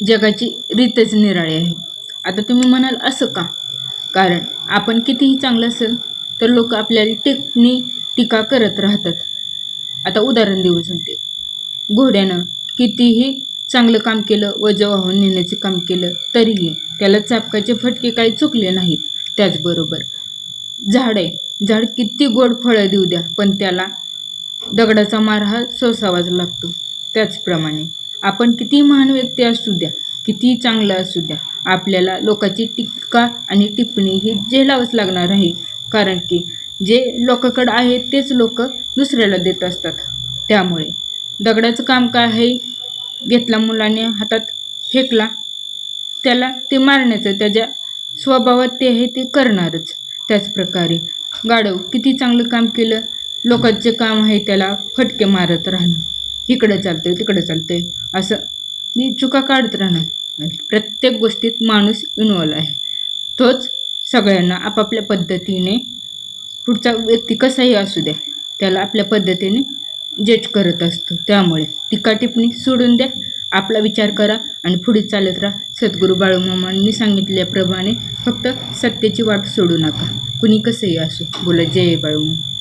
जगाची रीतच निराळी आहे. आता तुम्ही म्हणाल असं का? कारण आपण कितीही चांगलं असेल तर लोक आपल्याला टिकणी टीका करत राहतात. आता उदाहरण देऊ सांगते. घोड्यानं कितीही चांगलं काम केलं वजन वाहून नेण्याचे काम केलं तरीही त्याला चापकाचे फटके काही चुकले नाहीत. त्याचबरोबर झाड आहे. झाड किती गोड फळं देऊ द्या पण त्याला दगडाचा मार हा सोसावाच लागतो. त्याचप्रमाणे आपण किती महान व्यक्ती असू द्या किती चांगलं असू द्या आपल्याला लोकांची टीका आणि टिप्पणी हे झेलावंच लागणार आहे. कारण की जे लोकांकडं आहे तेच लोक दुसऱ्याला देत असतात. त्यामुळे दगडाचं काम काय आहे? घेतला मुलाने हातात फेकला त्याला ते मारण्याचं त्याच्या स्वभावात ते आहे ते करणारच. त्याचप्रकारे गाढव किती चांगलं काम केलं लोकांचे काम आहे त्याला फटके मारत राहणं. इकडं चालतंय तिकडं चालतंय असं. मी चुका काढत राहणार प्रत्येक गोष्टीत माणूस इन्वॉल्व आहे. तोच सगळ्यांना आपापल्या पद्धतीने पुढचा व्यक्ती कसाही असू द्या त्याला आपल्या पद्धतीने जज करत असतो. त्यामुळे टीका टिप्पणी सोडून द्या आपला विचार करा आणि पुढे चालत राहा. सद्गुरू बाळूमामांनी सांगितल्याप्रमाणे फक्त सत्तेची वाट सोडू नका. कुणी कसंही असो बोला जय बाळूमामा.